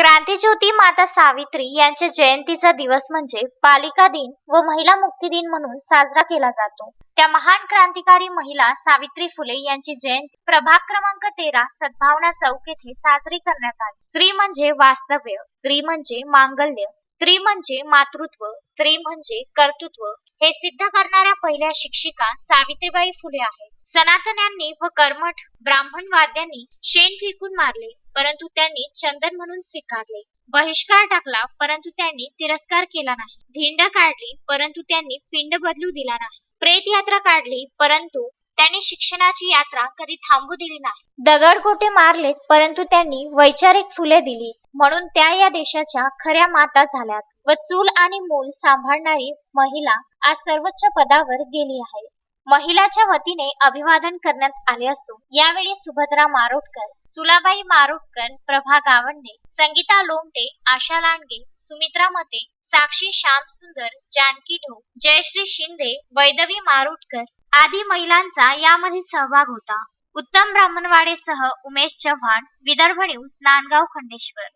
क्रांतीज्योती माता सावित्री यांच्या जयंतीचा दिवस म्हणजे बालिका दिन व महिला मुक्ती दिन म्हणून साजरा केला जातो. त्या महान क्रांतिकारी महिला सावित्री फुले यांची जयंती प्रभाग क्रमांक तेरा सद्भावना चौक येथे साजरी करण्यात आली. स्त्री म्हणजे वास्तव्य स्त्री म्हणजे मांगल्य स्त्री म्हणजे मातृत्व स्त्री म्हणजे कर्तृत्व हे सिद्ध करणाऱ्या पहिल्या शिक्षिका सावित्रीबाई फुले आहेत. सनातन्यांनी व कर्मठ ब्राह्मणवाद्यांनी शेण फेकून मारले परंतु त्यांनी चंदन म्हणून स्वीकारले. बहिष्कार टाकला परंतु त्यांनी तिरस्कार केला नाही. धिंड काढली परंतु त्यांनी पिंड बदलू दिला नाही. प्रेत यात्रा काढली परंतु त्यांनी शिक्षणाची यात्रा कधी थांबू दिली नाही. दगडगोटे मारले परंतु त्यांनी वैचारिक फुले दिली. म्हणून त्या या देशाच्या खऱ्या माता झाल्यात व चूल आणि मूल सांभाळणारी महिला आज सर्वोच्च पदावर गेली आहे. महिलाच्या वतीने अभिवादन करण्यात आले असून यावेळी सुभद्रा मारोटकर सुलाबाई मारोटकर प्रभा गावंडे संगीता लोमटे आशा लांडगे सुमित्रा मते साक्षी श्यामसुंदर जानकी ढो जयश्री शिंदे वैदवी मारुटकर आदी महिलांचा यामध्ये सहभाग होता. उत्तम ब्राह्मणवाडेसह उमेश चव्हाण विदर्भ न्यूज नांदगाव खंडेश्वर.